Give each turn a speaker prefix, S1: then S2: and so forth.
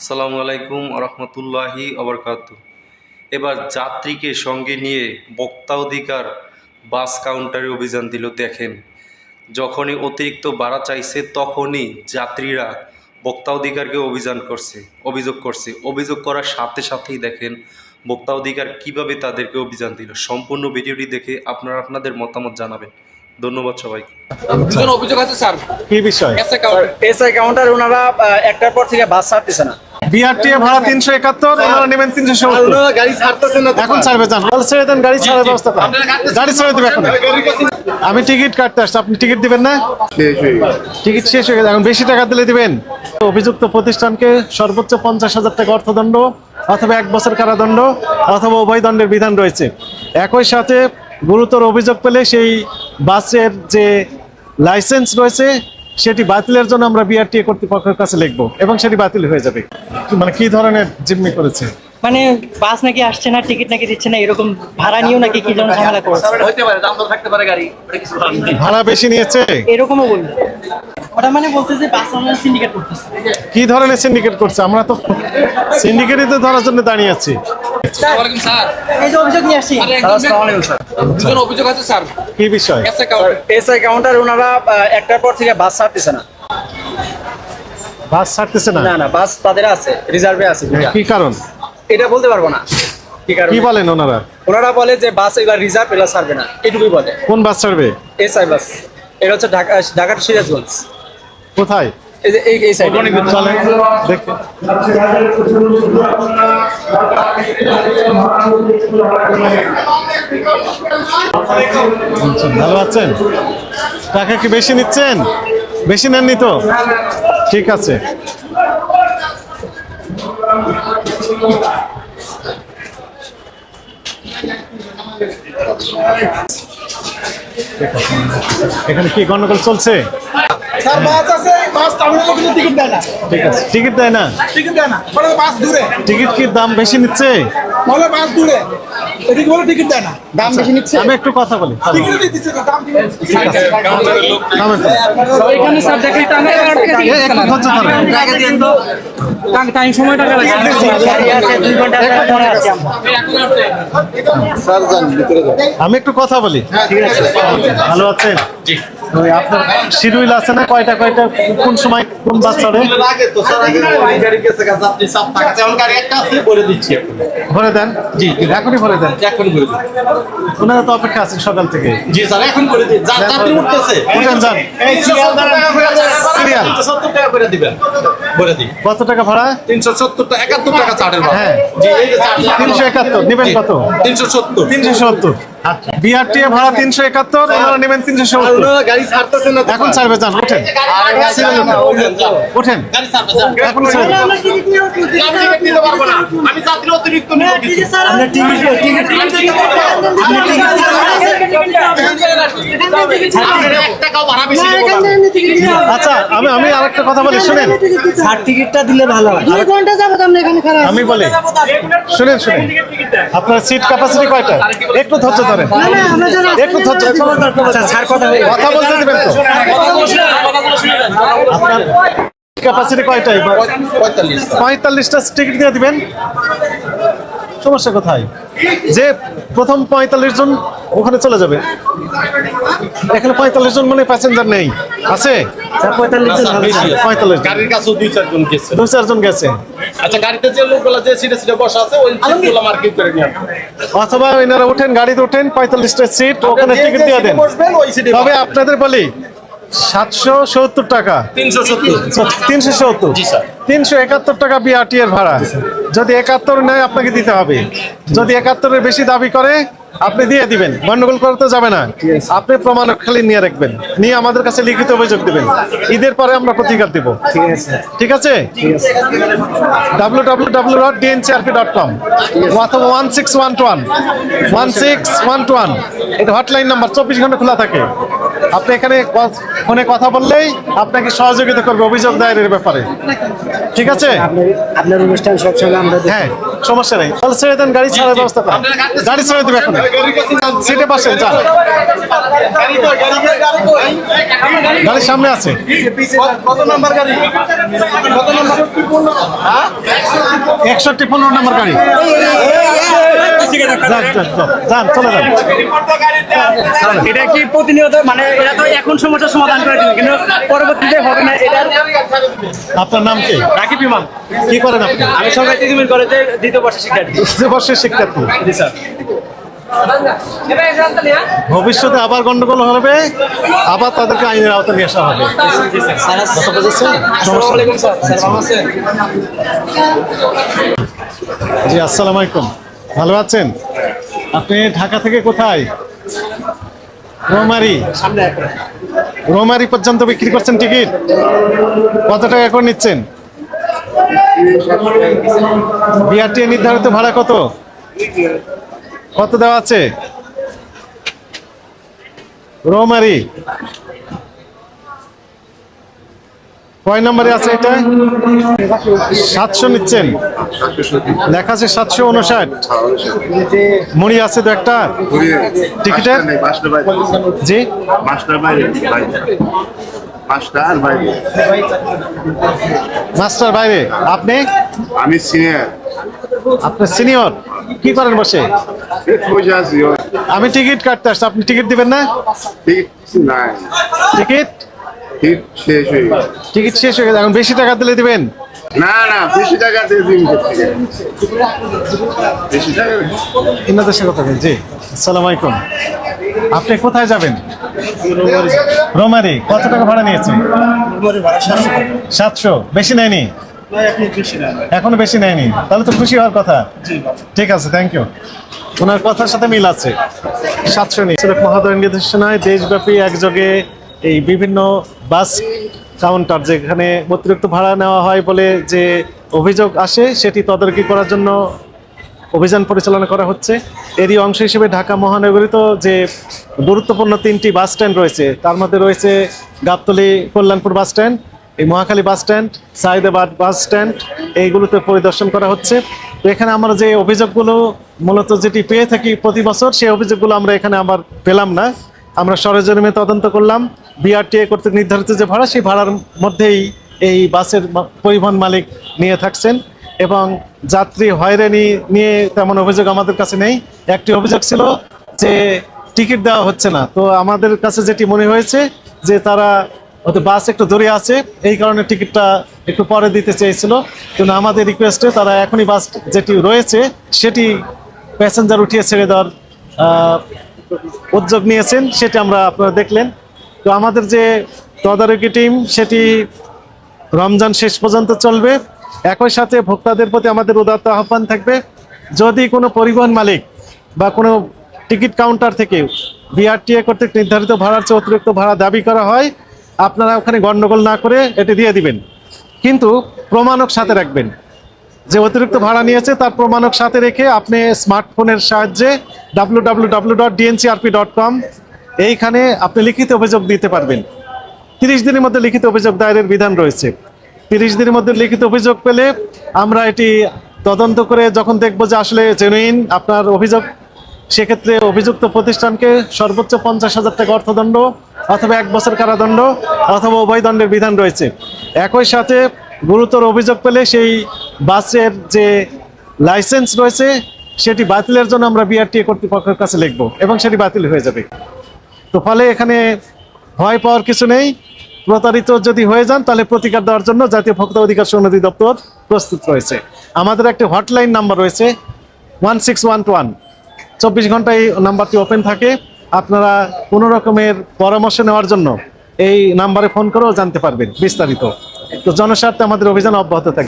S1: আসসালামু আলাইকুম রহমতুল্লাহি অবরকাত এবার যাত্রীকে সঙ্গে নিয়ে বক্তা অধিকার বাস কাউন্টারে অভিযান দিল দেখেন। যখনই অতিরিক্ত ভাড়া চাইছে তখনই যাত্রীরা বক্তা অধিকারকে অভিযান করছে অভিযোগ করছে। অভিযোগ করার সাথে সাথেই দেখেন বক্তা অধিকার কীভাবে তাদেরকে অভিযান দিল। সম্পূর্ণ ভিডিওটি দেখে আপনারা আপনাদের মতামত জানাবেন। ধন্যবাদ সবাইকে।
S2: দুজন অভিযোগ আছে স্যার।
S3: কি বিষয়?
S4: এসআই কাউন্টার ওনারা একটার পর থেকে বাস ছাড়তেছে না।
S3: বিআরটিএ ভাড়া তিনশো একাত্তর ওনারা নেবেন তিনশো সত্তর।
S4: গাড়ি ছাড়তেছে না
S3: এখন ছাড়বে যান। বল ছেড়ে দেন গাড়ি ছাড়ার ব্যবস্থা করেন। গাড়ি ছেড়ে দেবে এখন। আমি টিকিট কাটতে আসছি আপনি টিকিট দিবেন না? টিকিট শেষ হয়ে গেছে। এখন বেশি টাকা দিলে দিবেন। অভিযুক্ত প্রতিষ্ঠানকে সর্বোচ্চ পঞ্চাশ হাজার টাকা অর্থদণ্ড অথবা এক বছর কারাদণ্ড অথবা উভয় দণ্ডের বিধান রয়েছে। একই সাথে গুরুতর অভিযোগ পেলে সেই বাসের যে লাইসেন্স রয়েছে সেটি বাতিলের জন্য আমরা বিআরটিএ কর্তৃপক্ষের কাছে লিখব এবং সেটি বাতিল হয়ে যাবে। মানে কি ধরনের জিম্মি করেছে?
S5: মানে বাস নাকি আসছে না টিকিট নাকি দিচ্ছে না এরকম ভাড়া নিয়েও নাকি কি যেন ঝামেলা করছে।
S2: হইতে পারে দাম দর থাকতে পারে গাড়ি ওটা কিছু বলার নেই।
S3: ভাড়া বেশি নিয়েছে?
S5: এরকমও বলল ওটা মানে বলছে যে বাস আমরা সিন্ডিকেট করতেছে।
S3: কি ধরনের সিন্ডিকেট করছে? আমরা তো সিন্ডিকেটই তো ধরার জন্য দাঁড়িয়ে আছি।
S2: আসসালামু স্যার
S5: এই যে অভিযোগ নিয়ে আসছি
S2: দুজন অভিযোগ আছে স্যার।
S3: কি বিষয়?
S4: এসআই কাউন্টার ওনারা একটার পর থেকে বাস ছাড়তেছে না।
S3: বাস ছাড়তেছে না?
S4: না না বাস তাদের আছে রিজার্ভে আছে
S3: কি কারণ?
S4: এটা বলতে পারব না। কি কারণ?
S3: কি বলেন ওনারা?
S4: ওনারা বলে যে বাস এগুলা রিজার্ভ এগুলা ছাড়বে না। এটুকুই বলে।
S3: কোন বাস ছাড়বে?
S4: SI bus. এটা হচ্ছে ঢাকা ঢাকার সিরাজগঞ্জ।
S3: কোথায়?
S4: এই যে এই এই সাইডে
S3: চলেন ভালো আছেন? টাকা কি বেশি নিচ্ছেন? বেশি নেননি তো? ঠিক আছে। এখানে কি গন্ডগোল চলছে?
S6: স্যার বাস আছে বাস টার্মিনালে কিন্তু টিকিট দেয় না।
S3: ঠিক আছে। টিকিট দেয় না?
S6: টিকিট দেয় না বলে বাস দূরে।
S3: টিকিট কি দাম বেশি নিচ্ছে?
S6: বলে বাস দূরে। এদিকে বলে টিকিট দেয় না। দাম বেশি নিচ্ছে?
S3: আমি একটু কথা বলি।
S6: টিকিট দিচ্ছে তো, দাম।
S2: এখানে স্যার দেখি
S3: একটু।
S2: টাইম সময় টাকা লাগছে
S5: গাড়ি আছে দুই ঘণ্টা ধরে আছি। আমরা
S3: আমি একটু কথা বলি। ভালো আছেন? ওই আপনার শিডিউল আছে না? কয়টা কয়টা কোন সময় কোন বাস চড়ে ভরে দেন? জি এখনই ভরে দেন? ওনারা তো অপেক্ষা আছেন সকাল থেকে।
S7: জি স্যার এখন করে দিন। যাত্রী উঠতেছে।
S3: উঠেন যান। সিরিয়াল
S7: টাকা করে দিবেন। করে দিন।
S3: কত টাকা ভাড়া?
S7: তিনশো সত্তর টাকা একাত্তর টাকা চার্টের ভাড়া।
S3: হ্যাঁ
S7: জি এই
S3: তিনশো একাত্তর নেবেন কত?
S7: তিনশো সত্তর।
S3: তিনশো সত্তর। বিআরটিএ ভাড়া তিনশো একাত্তর ওনারা নেবেন তিনশো সত্তর।
S4: গাড়ি ছাড়তেছে না
S3: এখন ছাড়বে যান ওঠেন। ওঠেন
S7: গাড়ি ছাড়বে যান।
S3: এখন ছাড়বে।
S7: আমি আমি যাত্রী অতিরিক্ত নিব কিছু।
S5: টিকিট টিকিট
S7: আপনার এক টাকাও ভাড়া বেশি দেবো না।
S3: আচ্ছা আমি আমি আরেকটা কথা বলি শুনেন।
S5: টিকিটটা দিলে ভালো হয়।
S3: আমি বলি শুনেন শুনেন। আপনার সিট ক্যাপাসিটি কয়টা? একটু ধৈর্য একটু
S5: কথা
S3: বলতে দিবেন ক্যাপাসিটি পঁয়তাল্লিশটা। টিকিট দিয়ে দিবেন। সমস্যা কোথায়? যে প্রথম পঁয়তাল্লিশ জন ওখানে চলে যাবে। এখানে পঁয়তাল্লিশ জন মানে প্যাসেঞ্জার নেই। আছে?
S5: পঁয়তাল্লিশ জন হবে।
S7: বেশি আছে।
S3: পঁয়তাল্লিশ জন।
S7: গাড়ির কাছেও দুই চারজন গেছে।
S3: দু চারজন গেছে।
S7: আচ্ছা গাড়িতে যে লোকগুলো যে সিটে সিটে বসা আছে ওই সিটগুলো মার্কিং করে নিয়ে
S3: অথবা এনারা উঠেন গাড়িতে উঠেন পঁয়তাল্লিশটা সিট ওখানে টিকিট দিয়ে দেন। তবে আপনাদের বলি সাতশো সত্তর টাকা।
S7: তিনশো সত্তর।
S3: তিনশো সত্তর। তিনশো একাত্তর টাকা বিআরটি এর ভাড়া। যদি একাত্তর নেয় আপনাকে দিতে হবে। যদি একাত্তরের বেশি দাবি করে আপনি দিয়ে দিবেন। গন্ডগোল করতে যাবে না। আপনি প্রমাণ খালি নিয়ে রাখবেন। নিয়ে আমাদের কাছে লিখিত অভিযোগ দিবেন। ঈদের পরে আমরা প্রতিকার দিব। ঠিক আছে। W W dot DNCRP dot com অথবা one six one two one one six one two one এটা হটলাইন নাম্বার চব্বিশ ঘণ্টা খোলা থাকে। আপনি এখানে ফোনে কথা বললেই আপনাকে সহযোগিতা করবে অভিযোগ দায়ের ব্যাপারে। ঠিক আছে?
S4: আপনার অনুষ্ঠান সবসময় আমরা
S3: হ্যাঁ সমস্যা নেই। তাহলে ছেড়ে দেন গাড়ি ছাড়ার ব্যবস্থা করেন। গাড়ি ছেড়ে দেবে এখন। সিটে পাশে যান। গাড়ির সামনে আছে।
S7: কত নাম্বার গাড়ি? কত নাম্বার?
S3: একষট্টি পনেরো নম্বর গাড়ি।
S5: এটা কি প্রতিনিয়ত মানে এটা তো এখন সমস্যার সমাধান করে দিবে কিন্তু পরবর্তীতে হবে না এটা
S3: আপনার নাম কি?
S5: রাকিব ইমাম।
S3: কি করেন আপনি?
S5: আমি সরকারি ট্রিটমেন্ট দ্বিতীয় বর্ষের শিক্ষার্থী।
S3: যে বর্ষের শিক্ষার্থী।
S5: জি স্যার।
S3: ভবিষ্যতে আবার গন্ডগোল হবে, আবার তাদেরকে আইনের আওতায় নিয়ে আসা হবে। জি, আসসালামু আলাইকুম। ভালো আছেন? আপনি ঢাকা থেকে কোথায়? রোমারি। রোমারি পর্যন্ত বিক্রি করছেন টিকিট? কত টাকা করে নিচ্ছেন? বিআরটি নির্ধারিত ভাড়া কত? কত দেওয়া আছে? রোমারি। কয় নম্বরে আছে এটা? সাতশো নিচ্ছেন। লেখা আছে সাতশো উনষাট। মুড়ি আছে তো একটা? টিকিটের জি?
S8: মাস্টার বাইরে।
S3: আপনি?
S8: আমি সিনিয়র।
S3: আপনার সিনিয়র? কি করেন বসে?
S8: বসে আছি
S3: আমি টিকিট কাটতে আসছি আপনি টিকিট দিবেন না?
S8: Ticket
S3: ticket?
S8: টিকিট শেষ হয়ে গেছে।
S3: টিকিট শেষ হয়ে গেছে এখন বেশি টাকা দিলে দিবেন?
S8: না না বেশি টাকা দিয়ে দিন বেশি টাকা
S3: ইনাদের সাথে কথা বলছি। জি আসসালামু আলাইকুম। আপনি কোথায় যাবেন? রোমারি। কত টাকা ভাড়া নিয়েছে সাতশো বেশি নেয়নি? এখনও বেশি নেয়নি? তাহলে তো খুশি হওয়ার কথা। ঠিক আছে থ্যাংক ইউ ওনার কথার সাথে মিল আছে। সাতশো নিয়ে। মহোদয় নির্দেশনায় দেশব্যাপী একযোগে এই বিভিন্ন বাস কাউন্টার যেখানে অতিরিক্ত ভাড়া নেওয়া হয় বলে যে অভিযোগ আসে সেটি তদারকি করার জন্য অভিযান পরিচালনা করা হচ্ছে। এরই অংশ হিসেবে ঢাকা মহানগরীত যে গুরুত্বপূর্ণ তিনটি বাস স্ট্যান্ড রয়েছে তার মধ্যে রয়েছে গাবতলী কল্যাণপুর বাস স্ট্যান্ড এই Mohakhali bus stand, Saidabad bus stand, এইগুলোতে পরিদর্শন করা হচ্ছে। তো এখানে আমরা যে অভিযোগগুলো মূলত যেটি পেয়ে থাকি প্রতি বছর, সেই অভিযোগগুলো আমরা এখানে আবার পেলাম না। আমরা সরেজমিনে তদন্ত করলাম। বিআরটিএ কর্তৃক নির্ধারিত যে ভাড়া, সেই ভাড়ার মধ্যেই এই বাসের পরিবহন মালিক নিয়ে থাকছেন এবং যাত্রী হয়রানি নিয়ে তেমন অভিযোগ আমাদের কাছে নেই। একটি অভিযোগ ছিল যে টিকিট দেওয়া হচ্ছে না। তো আমাদের কাছে যেটি মনে হয়েছে যে তারা হয়তো বাস একটু দূরে আছে, এই কারণে টিকিটটা একটু পরে দিতে চেয়েছিল। কিন্তু আমাদের রিকোয়েস্টে তারা এখনই বাস যেটি রয়েছে, সেটি প্যাসেঞ্জার উঠিয়ে ছেড়ে দেওয়ার উদ্যোগ নিয়েছেন, সেটি আমরা আপনারা দেখলেন। তো আমাদের যে তদারকি টিম সেটি রমজান শেষ পর্যন্ত চলবে। একই সাথে ভোক্তাদের প্রতি আমাদের উদাত্ত আহ্বান থাকবে, যদি কোনো পরিবহন মালিক বা কোনো টিকিট কাউন্টার থেকে বিআরটিএ কর্তৃক নির্ধারিত ভাড়ার চেয়ে অতিরিক্ত ভাড়া দাবি করা হয় আপনারা ওখানে গণ্ডগোল না করে এটি দিয়ে দিবেন। কিন্তু প্রমাণক সাথে রাখবেন। যে অতিরিক্ত ভাড়া নিয়েছে তার প্রমাণক সাথে রেখে আপনি স্মার্টফোনের সাহায্যে W W W dot DNCRP dot com এইখানে আপনি লিখিত অভিযোগ দিতে পারবেন। তিরিশ দিনের মধ্যে লিখিত অভিযোগ দায়েরের বিধান রয়েছে। তিরিশ দিনের মধ্যে লিখিত অভিযোগ পেলে আমরা এটি তদন্ত করে যখন দেখব যে আসলে জেনুইন আপনার অভিযোগ, সেক্ষেত্রে অভিযুক্ত প্রতিষ্ঠানকে সর্বোচ্চ পঞ্চাশ হাজার টাকা অর্থদণ্ড অথবা এক বছর কারাদণ্ড অথবা উভয় দণ্ডের বিধান রয়েছে। একই সাথে গুরুতর অভিযোগ পেলে সেই বাসের যে লাইসেন্স রয়েছে, সেটি বাতিলের জন্য আমরা বিআরটি কর্তৃপক্ষের কাছে লিখব এবং সেটি বাতিল হয়ে যাবে। তো ফলে এখানে ভয় পাওয়ার কিছু নেই। প্রতারিত যদি হয়ে যান, তাহলে প্রতিকার দেওয়ার জন্য জাতীয় ভোক্তা অধিকার সমিতি দপ্তর প্রস্তুত রয়েছে। আমাদের একটি হটলাইন নাম্বার রয়েছে one six one two one চব্বিশ ঘন্টায় নাম্বারটি ওপেন থাকে। আপনারা কোনো রকমের পরামর্শ নেওয়ার জন্য এই নাম্বারে ফোন করেও জানতে পারবেন বিস্তারিত। তো জনস্বার্থে আমাদের অভিযান অব্যাহত থাকবে।